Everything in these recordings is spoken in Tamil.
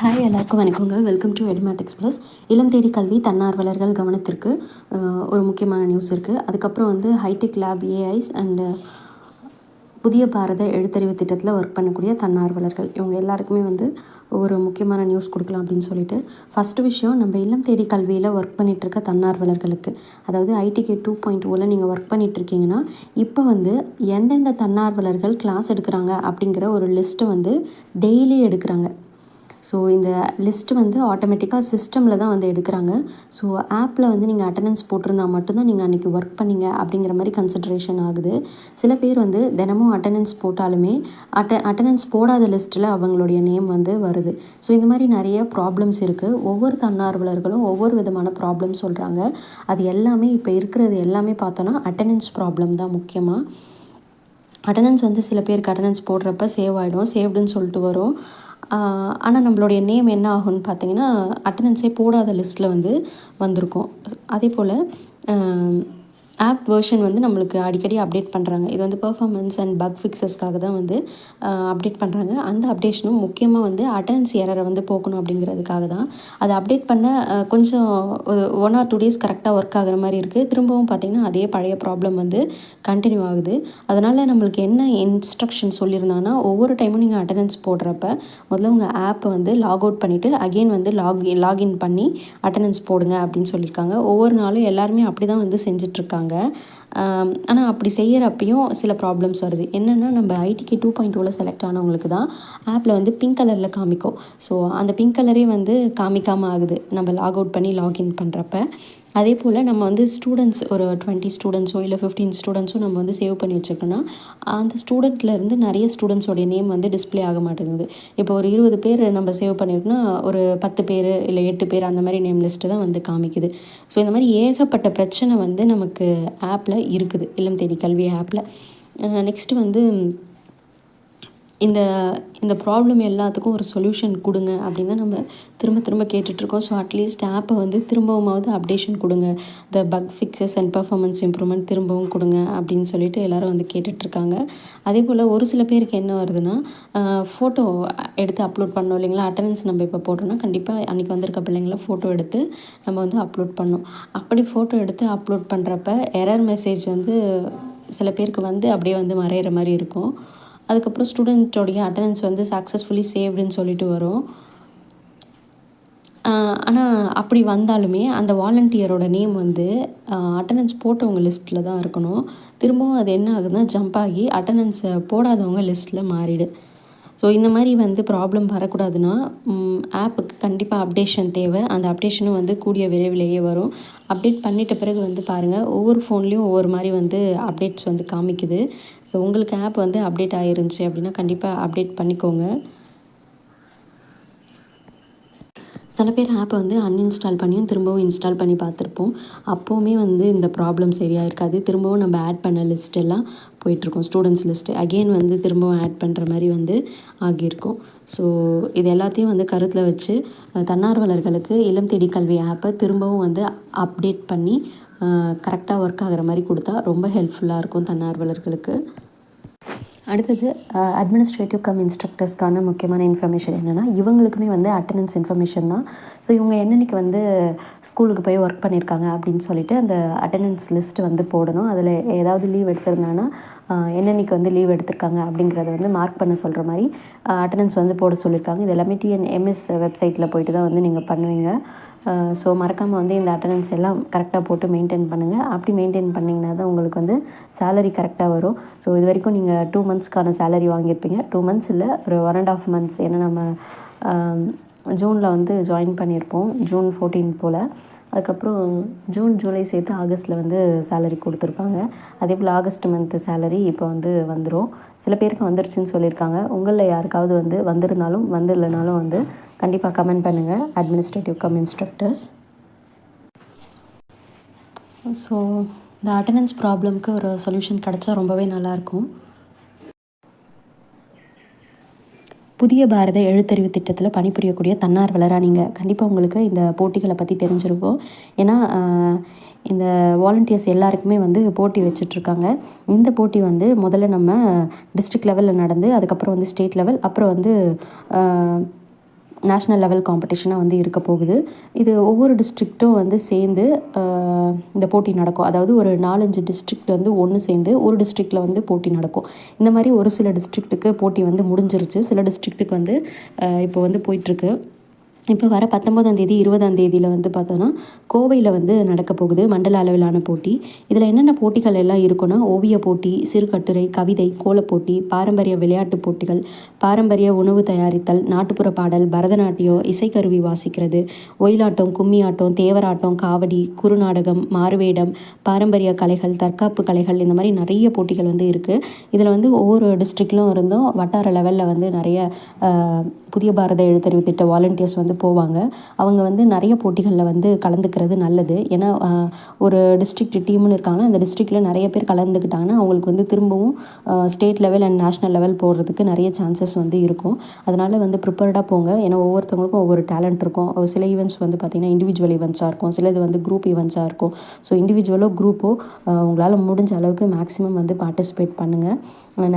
ஹாய் எல்லாருக்கும் வணக்கங்க. வெல்கம் டு எடிமேட்டிக்ஸ் ப்ளஸ் இளம் தேடி கல்வி தன்னார்வலர்கள் கவனத்திற்கு ஒரு முக்கியமான நியூஸ் இருக்குது அதுக்கப்புறம் வந்து ஹைடெக் லேப் ஏஐஸ் அண்டு புதிய பாரத எழுத்தறிவு திட்டத்தில் ஒர்க் பண்ணக்கூடிய தன்னார்வலர்கள். இவங்க எல்லாருக்குமே வந்து ஒரு முக்கியமான நியூஸ் கொடுக்கலாம் அப்படின்னு சொல்லிட்டு. ஃபஸ்ட்டு விஷயம் நம்ம இல்லம் தேடி கல்வியில் ஒர்க் பண்ணிகிட்ருக்க தன்னார்வலர்களுக்கு. அதாவது ஐடிகே டூ பாயிண்ட் ஓவில் நீங்கள் ஒர்க் பண்ணிகிட்ருக்கீங்கன்னா இப்போ வந்து எந்தெந்த தன்னார்வலர்கள் கிளாஸ் எடுக்கிறாங்க அப்படிங்கிற ஒரு லிஸ்ட்டை வந்து டெய்லி எடுக்கிறாங்க. ஸோ இந்த லிஸ்ட் வந்து ஆட்டோமேட்டிக்காக சிஸ்டமில் தான் வந்து எடுக்கிறாங்க. ஸோ ஆப்பில் வந்து நீங்கள் அட்டண்டன்ஸ் போட்டிருந்தா மட்டும்தான் நீங்கள் அன்றைக்கி ஒர்க் பண்ணீங்க அப்படிங்கிற மாதிரி கன்சிடரேஷன் ஆகுது. சில பேர் வந்து தினமும் அட்டண்டன்ஸ் போட்டாலுமே அட்ட அட்டண்டன்ஸ் போடாத லிஸ்ட்டில் அவங்களுடைய நேம் வந்து வருது. ஸோ இந்த மாதிரி நிறைய ப்ராப்ளம்ஸ் இருக்குது ஒவ்வொரு தன்னார்வலர்களும் ஒவ்வொரு விதமான ப்ராப்ளம் சொல்கிறாங்க அது எல்லாமே இப்போ இருக்கிறது எல்லாமே பார்த்தோன்னா அட்டண்டன்ஸ் ப்ராப்ளம் தான் முக்கியமாக அட்டண்டன்ஸ் வந்து சில பேருக்கு அட்டண்டன்ஸ் போடுறப்ப சேவ் ஆகிடும் சேவ்டுன்னு சொல்லிட்டு வரும். ஆனால் நம்மளுடைய நேம் என்ன ஆகும்னு பார்த்தீங்கன்னா அட்டண்டன்ஸே போடாத லிஸ்ட்டில் வந்து வந்திருக்கும். அதே போல் ஆப் வெர்ஷன் வந்து நம்மளுக்கு அடிக்கடி அப்டேட் பண்ணுறாங்க இது வந்து பெர்ஃபார்மன்ஸ் அண்ட் பக் ஃபிக்ஸஸ்க்காக தான் வந்து அப்டேட் பண்ணுறாங்க அந்த அப்டேஷனும் முக்கியமாக வந்து அட்டண்டன்ஸ் எரரை வந்து போக்கணும் அப்படிங்கிறதுக்காக தான். அதை அப்டேட் பண்ண கொஞ்சம் ஒரு ஒன் ஆர் டூ டேஸ் கரெக்டாக ஒர்க் ஆகுற மாதிரி இருக்குது திரும்பவும் பார்த்திங்கன்னா அதே பழைய ப்ராப்ளம் வந்து கண்டினியூ ஆகுது. அதனால் நம்மளுக்கு என்ன இன்ஸ்ட்ரக்ஷன் சொல்லியிருந்தாங்கன்னா ஒவ்வொரு டைமும் நீங்கள் அட்டண்டன்ஸ் போடுறப்ப முதல்ல உங்கள் ஆப்பை வந்து லாக் அவுட் பண்ணிவிட்டு அகெயின் வந்து லாக் லாகின் பண்ணி அட்டண்டன்ஸ் போடுங்க அப்படின்னு சொல்லியிருக்காங்க. ஒவ்வொரு நாளும் எல்லாருமே அப்படி தான் வந்து செஞ்சிட்ருக்காங்க ஆனால் அப்படி செய்கிறப்பையும் சில ப்ராப்ளம்ஸ் வருது. என்னென்னா நம்ம ஐடிக்கு டூ பாயிண்ட் டூவில் செலக்ட் ஆனவங்களுக்கு தான் ஆப்பில் வந்து பிங்க் கலரில் காமிக்கும். ஸோ அந்த பிங்க் கலரே வந்து காமிக்காமல் ஆகுது. நம்ம லாக் அவுட் பண்ணி லாகின் பண்ணுறப்ப அதே போல் நம்ம வந்து ஸ்டூடெண்ட்ஸ் ஒரு டுவெண்ட்டி ஸ்டூடெண்ட்ஸோ இல்லை ஃபிஃப்டீன் ஸ்டூடெண்ட்ஸோ நம்ம வந்து சேவ் பண்ணி வச்சுருக்கோன்னா அந்த ஸ்டூடெண்ட்லேருந்து நிறைய ஸ்டூடெண்ட்ஸோடைய நேம் வந்து டிஸ்ப்ளே ஆக மாட்டேங்குது. இப்போ ஒரு இருபது பேர் நம்ம சேவ் பண்ணியிருக்கோன்னா ஒரு பத்து பேர் இல்லை எட்டு பேர் அந்த மாதிரி நேம் லிஸ்ட்டு தான் வந்து காமிக்குது. ஸோ இந்த மாதிரி ஏகப்பட்ட பிரச்சனை வந்து நமக்கு ஆப்பில் இருக்குது இல்லம் தேடி கல்வி ஆப்பில் நெக்ஸ்ட்டு வந்து இந்த இந்த ப்ராப்ளம் எல்லாத்துக்கும் ஒரு சொல்யூஷன் கொடுங்க அப்படின்னு தான் நம்ம திரும்ப திரும்ப கேட்டுட்ருக்கோம். ஸோ அட்லீஸ்ட் ஆப்பை வந்து திரும்பவுமாவது அப்டேஷன் கொடுங்க. The bug fixes and performance improvement திரும்பவும் கொடுங்க அப்படின்னு சொல்லிட்டு எல்லாரும் வந்து கேட்டுட்ருக்காங்க. அதே போல் ஒரு சில பேருக்கு என்ன வருதுன்னா ஃபோட்டோ எடுத்து அப்லோட் பண்ணோம் இல்லைங்களா? அட்டண்டன்ஸ் நம்ம இப்போ போட்டோம்னா கண்டிப்பாக அன்றைக்கி வந்திருக்க பிள்ளைங்கள ஃபோட்டோ எடுத்து நம்ம வந்து அப்லோட் பண்ணோம். அப்படி ஃபோட்டோ எடுத்து அப்லோட் பண்ணுறப்ப எரர் மெசேஜ் வந்து சில பேருக்கு வந்து அப்படியே வந்து மறையிற மாதிரி இருக்கும். அதுக்கப்புறம் ஸ்டூடெண்ட்டோடைய அட்டண்டன்ஸ் வந்து சக்ஸஸ்ஃபுல்லி சேவ்டுன்னு சொல்லிட்டு வரும். ஆனால் அப்படி வந்தாலுமே அந்த வாலண்டியரோட நேம் வந்து அட்டண்டன்ஸ் போட்டவங்க லிஸ்ட்டில் தான் இருக்கணும். திரும்பவும் அது என்ன ஆகுதுன்னா ஜம்ப் ஆகி அட்டண்டன்ஸை போடாதவங்க லிஸ்ட்டில் மாறிடு. ஸோ இந்த மாதிரி வந்து ப்ராப்ளம் வரக்கூடாதுன்னா ஆப்புக்கு கண்டிப்பாக அப்டேஷன் தேவை. அந்த அப்டேஷனும் வந்து கூடிய விரைவிலேயே வரும். அப்டேட் பண்ணிட்ட பிறகு வந்து பாருங்கள் ஒவ்வொரு ஃபோன்லேயும் ஒவ்வொரு மாதிரி வந்து அப்டேட்ஸ் வந்து காமிக்குது. ஸோ உங்களுக்கு ஆப் வந்து அப்டேட் ஆகிருந்துச்சி அப்படின்னா கண்டிப்பாக அப்டேட் பண்ணிக்கோங்க. சில பேர் ஆப்பை வந்து அன்இன்ஸ்டால் பண்ணியும் திரும்பவும் இன்ஸ்டால் பண்ணி பார்த்துருப்போம். அப்போவுமே வந்து இந்த ப்ராப்ளம் சரியாக இருக்காது திரும்பவும் நம்ம ஆட் பண்ண லிஸ்ட் எல்லாம் போயிட்டுருக்கோம். ஸ்டூடெண்ட்ஸ் லிஸ்ட்டு அகெயின் வந்து திரும்பவும் ஆட் பண்ணுற மாதிரி வந்து ஆகியிருக்கும். ஸோ இது எல்லாத்தையும் வந்து கருத்தில் வச்சு தன்னார்வலர்களுக்கு இளம் தேடி கல்வி ஆப்பை திரும்பவும் வந்து அப்டேட் பண்ணி கரெக்டாக ஒர்க் ஆகிற மாதிரி கொடுத்தா ரொம்ப ஹெல்ப்ஃபுல்லாக இருக்கும் தன்னார்வலர்களுக்கு. அடுத்தது அட்மினிஸ்ட்ரேட்டிவ் கம் இன்ஸ்ட்ரக்டர்ஸ்க்கான முக்கியமான இன்ஃபர்மேஷன் என்னென்னா இவங்களுக்குமே வந்து அட்டண்டன்ஸ் இன்ஃபர்மேஷன் தான். ஸோ இவங்க என்னன்னைக்கு வந்து ஸ்கூலுக்கு போய் ஒர்க் பண்ணியிருக்காங்க அப்படின்னு சொல்லிட்டு அந்த அட்டண்டன்ஸ் லிஸ்ட் வந்து போடணும். அதில் ஏதாவது லீவ் எடுத்திருந்தாங்கன்னா என்னன்னைக்கு வந்து லீவ் எடுத்திருக்காங்க அப்படிங்கிறத வந்து மார்க் பண்ண சொல்கிற மாதிரி அட்டண்டன்ஸ் வந்து போட சொல்லியிருக்காங்க இது எல்லாமே டிஎன்எம்எஸ் வெப்சைட்டில் போயிட்டு தான் வந்து நீங்கள் பண்ணுவீங்க. ஸோ மறக்காமல் வந்து இந்த அட்டண்டன்ஸ் எல்லாம் கரெக்டாக போட்டு மெயின்டைன் பண்ணுங்கள் அப்படி மெயின்டைன் பண்ணிங்கன்னா தான் உங்களுக்கு வந்து சேலரி கரெக்டாக வரும். ஸோ இது வரைக்கும் நீங்கள் டூ மந்த்ஸ்க்கான சேலரி வாங்கியிருப்பீங்க. டூ மந்த்ஸ் இல்லை ஒரு ஒன் அண்ட் ஆஃப் மந்த்ஸ் ஏன்னா நம்ம ஜூனில் வந்து ஜாயின் பண்ணியிருப்போம். ஜூன் ஃபோர்டீன் போல். அதுக்கப்புறம் ஜூன் ஜூலை சேர்த்து ஆகஸ்ட்டில் வந்து சேலரி கொடுத்துருப்பாங்க. அதே போல் ஆகஸ்ட் மந்த்து சேலரி இப்போ வந்து வந்துடும் சில பேருக்கு வந்துருச்சுன்னு சொல்லியிருக்காங்க. உங்களில் யாருக்காவது வந்து வந்திருந்தாலும் வந்துடலனாலும் வந்து கண்டிப்பாக கமெண்ட் பண்ணுங்கள் அட்மினிஸ்ட்ரேட்டிவ் கம் இன்ஸ்ட்ரக்டர்ஸ் ஸோ இந்த அட்டண்டன்ஸ் ப்ராப்ளம்க்கு ஒரு சொல்யூஷன் கிடச்சா ரொம்பவே நல்லாயிருக்கும் புதிய பாரத எழுத்தறிவு திட்டத்தில் பணிபுரியக்கூடிய தன்னார்வலராக நீங்கள் கண்டிப்பாக உங்களுக்கு இந்த போட்டிகளை பற்றி தெரிஞ்சிருக்கும். ஏன்னா இந்த வாலண்டியர்ஸ் எல்லாருக்குமே வந்து போட்டி வச்சிட்ருக்காங்க. இந்த போட்டி வந்து முதல்ல நம்ம டிஸ்ட்ரிக்ட் லெவலில் நடந்து அதுக்கப்புறம் வந்து ஸ்டேட் லெவல் அப்புறம் வந்து நேஷ்னல் லெவல் காம்படிஷனாக வந்து இருக்க போகுது. இது ஒவ்வொரு டிஸ்ட்ரிக்ட்டும் வந்து சேர்ந்து இந்த போட்டி நடக்கும். அதாவது ஒரு நாலஞ்சு டிஸ்ட்ரிக்ட் வந்து ஒன்று சேர்ந்து ஒரு டிஸ்ட்ரிக்டில் வந்து போட்டி நடக்கும். இந்த மாதிரி ஒரு சில டிஸ்ட்ரிக்ட்டுக்கு போட்டி வந்து முடிஞ்சிருச்சு. சில டிஸ்ட்ரிக்ட்டுக்கு வந்து இப்போ வந்து போயிட்டுருக்கு இப்போ வர பத்தொம்போதாம் தேதி இருபதாம் தேதியில் வந்து பார்த்தோன்னா கோவையில் வந்து நடக்க போகுது மண்டல அளவிலான போட்டி. இதில் என்னென்ன போட்டிகள் எல்லாம் இருக்குன்னா ஓவிய போட்டி சிறுகட்டுரை கவிதை கோலப்போட்டி பாரம்பரிய விளையாட்டு போட்டிகள் பாரம்பரிய உணவு தயாரித்தல் நாட்டுப்புற பாடல் பரதநாட்டியம் இசைக்கருவி வாசிக்கிறது ஒயிலாட்டம் கும்மியாட்டம் தேவராட்டம் காவடி குறுநாடகம் மாறுவேடம் பாரம்பரிய கலைகள் தற்காப்பு கலைகள் இந்த மாதிரி நிறைய போட்டிகள் வந்து இருக்குது இதில் வந்து ஒவ்வொரு டிஸ்ட்ரிக்ட்லும் இருந்தும் வட்டார லெவலில் வந்து நிறைய புதிய பாரத எழுத்தறிவு திட்ட வாலண்டியர்ஸ் வந்து போவாங்க. அவங்க வந்து நிறைய போட்டிகளில் வந்து கலந்துக்கிறது நல்லது. ஏன்னா ஒரு டிஸ்ட்ரிக்ட் டீம்னு இருக்காங்கன்னா அந்த டிஸ்ட்ரிக்டில் நிறைய பேர் கலந்துக்கிட்டாங்கன்னா அவங்களுக்கு வந்து திரும்பவும் state level and national level போடுறதுக்கு நிறைய சான்சஸ் வந்து இருக்கும். அதனால் வந்து ப்ரிப்பேர்டாக போங்க. ஏன்னா ஒவ்வொருத்தவங்களுக்கும் ஒவ்வொரு டேலண்ட் இருக்கும். சில ஈவெண்ட்ஸ் வந்து பார்த்திங்கன்னா இண்டிவிஜுவல் ஈவெண்ட்ஸாக இருக்கும். சிலது வந்து குரூப் ஈவெண்ட்ஸாக இருக்கும். ஸோ இண்டிவிஜுவலோ குரூப்போ உங்களால் முடிஞ்ச அளவுக்கு மேக்ஸிமம் வந்து பார்ட்டிசிபேட் பண்ணுங்கள்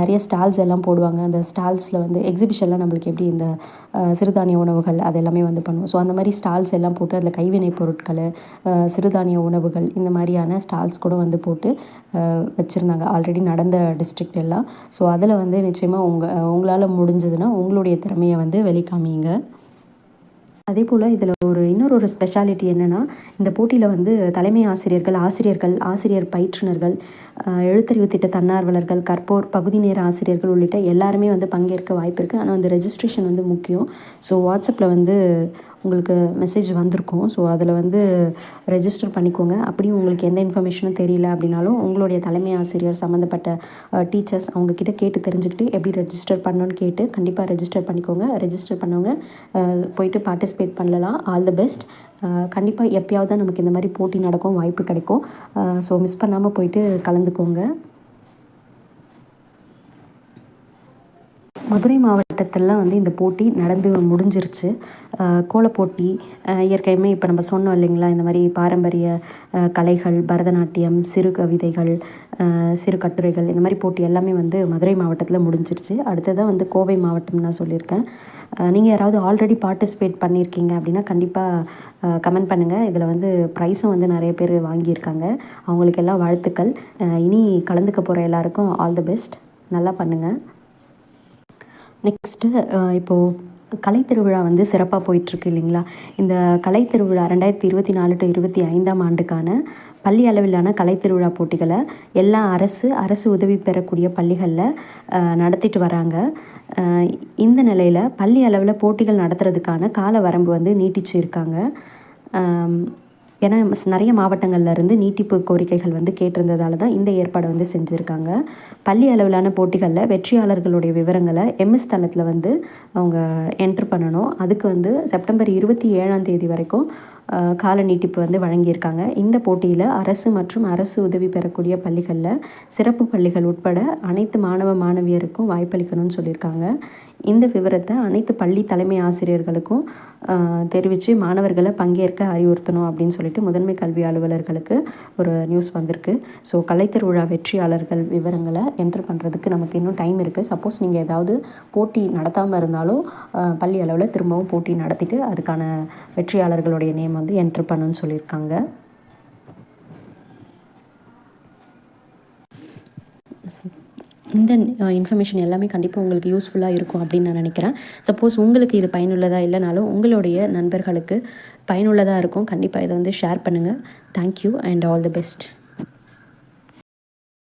நிறைய ஸ்டால்ஸ் எல்லாம் போடுவாங்க. அந்த ஸ்டால்ஸில் வந்து எக்ஸிபிஷன்லாம் நம்மளுக்கு எப்படி இந்த சிறுதானிய உணவுகள் அது எல்லாமே வந்து பண்ணுவோம். ஸோ அந்த மாதிரி ஸ்டால்ஸ் எல்லாம் போட்டு அதில் கைவினை பொருட்கள் சிறுதானிய உணவுகள் இந்த மாதிரியான ஸ்டால்ஸ் கூட வந்து போட்டு வச்சுருந்தாங்க. ஆல்ரெடி நடந்த டிஸ்ட்ரிக்ட் எல்லாம். ஸோ அதில் வந்து நிச்சயமாக உங்கள் உங்களால் முடிஞ்சதுன்னா உங்களுடைய திறமையை வந்து வெளிக்காமிங்க. அதே போல் இதில் ஒரு இன்னொரு ஒரு ஸ்பெஷாலிட்டி என்னென்னா இந்த போட்டியில் வந்து தலைமை ஆசிரியர்கள் ஆசிரியர்கள் ஆசிரியர் பயிற்றுனர்கள் எழுத்தறிவு திட்ட தன்னார்வலர்கள் கற்போர் பகுதி நேர ஆசிரியர்கள் உள்ளிட்ட எல்லாருமே வந்து பங்கேற்க வாய்ப்பு இருக்குது ஆனால் வந்து ரெஜிஸ்ட்ரேஷன் வந்து முக்கியம். ஸோ வாட்ஸ்அப்பில் வந்து உங்களுக்கு மெசேஜ் வந்திருக்கும். ஸோ அதில் வந்து ரெஜிஸ்டர் பண்ணிக்கோங்க. அப்படியும் உங்களுக்கு எந்த இன்ஃபர்மேஷனும் தெரியல அப்படின்னாலும் உங்களுடைய தலைமை ஆசிரியர் சம்மந்தப்பட்ட டீச்சர்ஸ் அவங்கக்கிட்ட கேட்டு தெரிஞ்சுக்கிட்டு எப்படி ரெஜிஸ்டர் பண்ணணும்னு கேட்டு கண்டிப்பாக ரெஜிஸ்டர் பண்ணிக்கோங்க. ரெஜிஸ்டர் பண்ணவங்க போயிட்டு பார்ட்டிசிபேட் பண்ணலாம். ஆல் த பெஸ்ட் கண்டிப்பாக எப்பயாவது தான் நமக்கு இந்த மாதிரி போட்டி நடக்கும் வாய்ப்பு கிடைக்கும். ஸோ மிஸ் பண்ணாமல் போயிட்டு கலந்துக்கோங்க. மதுரை மாவட்டத்திலலாம் வந்து இந்த போட்டி நடந்து முடிஞ்சிருச்சு. கோலப்போட்டி இயற்கையுமே இப்போ நம்ம சொன்னோம் இல்லைங்களா இந்த மாதிரி பாரம்பரிய கலைகள் பரதநாட்டியம் சிறு கவிதைகள் சிறு கட்டுரைகள் இந்த மாதிரி போட்டி எல்லாமே வந்து மதுரை மாவட்டத்தில் முடிஞ்சிருச்சு. அடுத்ததாக வந்து கோவை மாவட்டம் நான் சொல்லியிருக்கேன். நீங்கள் யாராவது ஆல்ரெடி பார்ட்டிசிபேட் பண்ணியிருக்கீங்க அப்படின்னா கண்டிப்பாக கமெண்ட் பண்ணுங்கள் இதில் வந்து ப்ரைஸும் வந்து நிறைய பேர் வாங்கியிருக்காங்க. அவங்களுக்கு எல்லாம் வாழ்த்துக்கள் இனி கலந்துக்க போகிற எல்லாருக்கும் ஆல் தி பெஸ்ட். நல்லா பண்ணுங்கள் நெக்ஸ்ட்டு uh, இப்போது கலைத்திருவிழா வந்து சிறப்பாக போயிட்டுருக்கு இல்லைங்களா? இந்த கலைத்திருவிழா ரெண்டாயிரத்தி இருபத்தி நாலு டு இருபத்தி ஐந்தாம் ஆண்டுக்கான பள்ளி அளவிலான கலைத்திருவிழா போட்டிகளை எல்லா அரசு அரசு உதவி பெறக்கூடிய பள்ளிகளில் நடத்திட்டு வராங்க. இந்த நிலையில் பள்ளி அளவில் போட்டிகள் நடத்துறதுக்கான கால வரம்பு வந்து நீட்டிச்சு இருக்காங்க ஏன்னா நிறைய மாவட்டங்கள்லேருந்து நீட்டிப்பு கோரிக்கைகள் வந்து கேட்டிருந்ததால தான் இந்த ஏற்பாடு வந்து செஞ்சுருக்காங்க. பள்ளி அளவிலான போட்டிகளில் வெற்றியாளர்களுடைய விவரங்களை எம்எஸ் தளத்தில் வந்து அவங்க என்ட்ரு பண்ணணும். அதுக்கு வந்து செப்டம்பர் இருபத்தி ஏழாம் தேதி வரைக்கும் கால நீட்டிப்பு வந்து வழங்கியிருக்காங்க. இந்த போட்டியில் அரசு மற்றும் அரசு உதவி பெறக்கூடிய பள்ளிகளில் சிறப்பு பள்ளிகள் உட்பட அனைத்து மாணவ மாணவியருக்கும் வாய்ப்பளிக்கணும்னு சொல்லியிருக்காங்க. இந்த விவரத்தை அனைத்து பள்ளி தலைமை ஆசிரியர்களுக்கும் தெரிவித்து மாணவர்களை பங்கேற்க அறிவுறுத்தணும் அப்படின்னு சொல்லிட்டு முதன்மை கல்வி அலுவலர்களுக்கு ஒரு நியூஸ் வந்திருக்கு. ஸோ கலைத்திருவிழா வெற்றியாளர்கள் விவரங்களை என்ட்ரு பண்ணுறதுக்கு நமக்கு இன்னும் டைம் இருக்குது சப்போஸ் நீங்கள் ஏதாவது போட்டி நடத்தாமல் இருந்தாலும் பள்ளி அளவில் திரும்பவும் போட்டி நடத்திட்டு அதுக்கான வெற்றியாளர்களுடைய நேம் வந்து என்ட்ரு பண்ணுன்னு சொல்லியிருக்காங்க. இந்த இன்ஃபர்மேஷன் எல்லாமே கண்டிப்பாக உங்களுக்கு யூஸ்ஃபுல்லாக இருக்கும் அப்படின்னு நான் நினைக்கிறேன். சப்போஸ் உங்களுக்கு இது பயனுள்ளதாக இல்லைனாலும் உங்களுடைய நண்பர்களுக்கு பயனுள்ளதாக இருக்கும். கண்டிப்பாக இதை வந்து ஷேர் பண்ணுங்கள் thank you and all the best